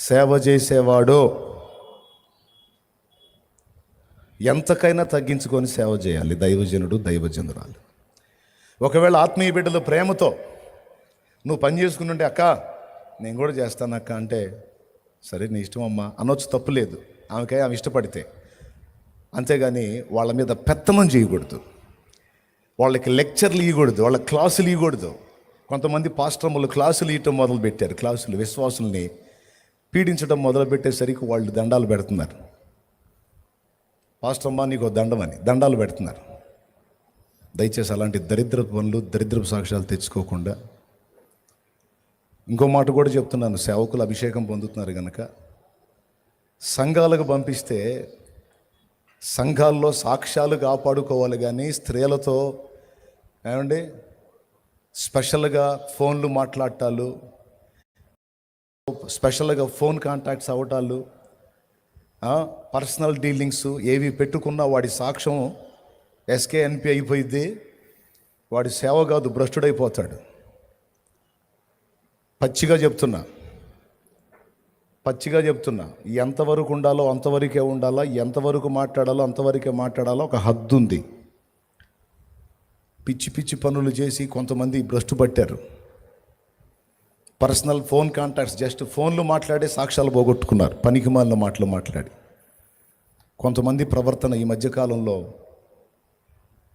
సేవ చేసేవాడు. ఎంతకైనా తగ్గించుకొని సేవ చేయాలి. దైవజనుడు దైవజనురాలు. ఒకవేళ ఆత్మీయ బిడ్డలు ప్రేమతో నువ్వు పని చేసుకుంటుంటే అక్క నేను కూడా చేస్తాను అక్క అంటే సరే నీ ఇష్టం అమ్మా అనొచ్చు తప్పు లేదు. ఆమెకై ఆమె ఇష్టపడితే. అంతేగాని వాళ్ళ మీద పెత్తనం చేయకూడదు. వాళ్ళకి లెక్చర్లు ఇవ్వకూడదు వాళ్ళ క్లాసులు ఇవ్వకూడదు కొంతమంది పాస్టర్ములు క్లాసులు ఇవ్వటం మొదలు పెట్టారు క్లాసులు విశ్వాసుల్ని పీడించడం మొదలుపెట్టేసరికి వాళ్ళు దండాలు పెడుతున్నారు. పాస్టమ్మా నీకు దండమని దండాలు పెడుతున్నారు. దయచేసి అలాంటి దరిద్ర పనులు దరిద్రపు సాక్ష్యాలు తెచ్చుకోకుండా ఇంకో మాట కూడా చెప్తున్నాను. సేవకులు అభిషేకం పొందుతున్నారు కనుక సంఘాలకు పంపిస్తే సంఘాల్లో సాక్ష్యాలు కాపాడుకోవాలి కానీ స్త్రీలతో ఏమండి? స్పెషల్గా ఫోన్లు మాట్లాడటాలు స్పెషల్గా ఫోన్ కాంటాక్ట్స్ అవటాలు పర్సనల్ డీలింగ్స్ ఏవి పెట్టుకున్నా వాడి సాక్ష్యం ఎస్కేఎన్పి అయిపోయింది వాడి సేవ కాదు భ్రష్టుడైపోతాడు. పచ్చిగా చెప్తున్నా. పచ్చిగా చెప్తున్నా. ఎంతవరకు ఉండాలో అంతవరకే ఉండాలా ఎంతవరకు మాట్లాడాలో అంతవరకే మాట్లాడాలో ఒక హద్దు ఉంది పిచ్చి పిచ్చి పనులు చేసి కొంతమంది భ్రష్టు పట్టారు పర్సనల్ ఫోన్ కాంటాక్ట్స్ జస్ట్ ఫోన్లు మాట్లాడే సాక్ష్యాలు పోగొట్టుకున్నారు. పనికిమాలిన మాటలు మాట్లాడి. కొంతమంది ప్రవర్తన ఈ మధ్యకాలంలో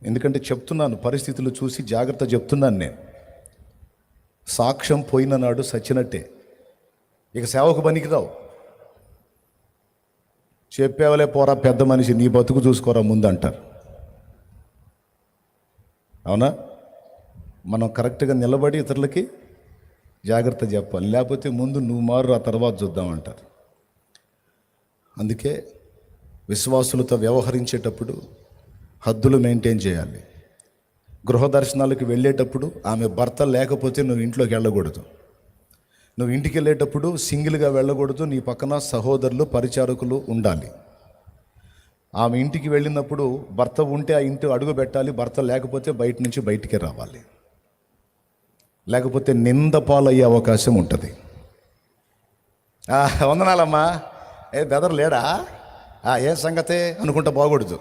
ఎందుకంటే చెప్తున్నాను పరిస్థితులు చూసి జాగ్రత్త చెప్తున్నాను నేను. సాక్ష్యం పోయిన నాడు సచ్చినట్టే. ఇక సేవకు పనికిరావు. చెప్పేవలే పోరా పెద్ద మనిషి నీ బతుకు చూసుకోరా ముందు అంటారు అవునా? మనం కరెక్ట్గా నిలబడి ఇతరులకి జాగ్రత్త చెప్పాలి. లేకపోతే ముందు నువ్వు మారు ఆ తర్వాత చూద్దామంటారు అందుకే విశ్వాసులతో వ్యవహరించేటప్పుడు హద్దులు మెయింటైన్ చేయాలి. గృహ దర్శనాలకు వెళ్ళేటప్పుడు ఆమె భర్త లేకపోతే నువ్వు ఇంట్లోకి వెళ్ళకూడదు. నువ్వు ఇంటికి వెళ్ళేటప్పుడు సింగిల్గా వెళ్ళకూడదు. నీ పక్కన సహోదరులు పరిచారకులు ఉండాలి. ఆమె ఇంటికి వెళ్ళినప్పుడు భర్త ఉంటే ఆ ఇంటి అడుగు పెట్టాలి. భర్త లేకపోతే బయట నుంచి బయటికి రావాలి. లేకపోతే నింద పాలయ్యే అవకాశం ఉంటుంది. వందనాలమ్మా. ఏ బెదర్ లేడా? ఆ, ఏం సంగతే అనుకుంటా బాగూడదు.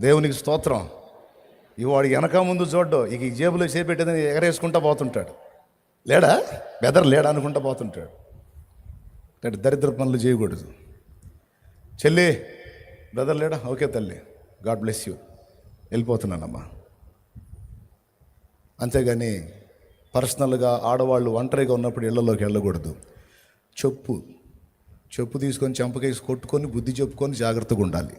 దేవునికి స్తోత్రం. ఇక వెనక ముందు చూడ్డు ఇక ఈ జేబులో చేపెట్టేదని ఎగరేసుకుంటా పోతుంటాడు. లేడా? బెదర్ లేడా అనుకుంటా పోతుంటాడు. అంటే దరిద్ర పనులు చేయకూడదు. చెల్లి బ్రదర్ లేడా? ఓకే తల్లి. God bless you. వెళ్ళిపోతున్నానమ్మా. అంతేగాని పర్సనల్గా ఆడవాళ్ళు ఒంటరిగా ఉన్నప్పుడు ఇళ్ళలోకి వెళ్ళకూడదు. చెప్పు. చెప్పు తీసుకొని చెంపకేసి కొట్టుకొని బుద్ధి చెప్పుకొని జాగ్రత్తగా ఉండాలి.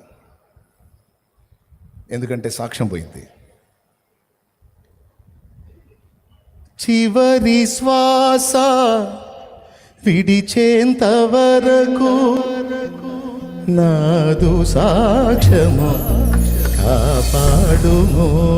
ఎందుకంటే సాక్ష్యం పోయింది. చివరి శ్వాస విడిచేంత వరకు నాదు సాక్ష్యము కాపాడుము.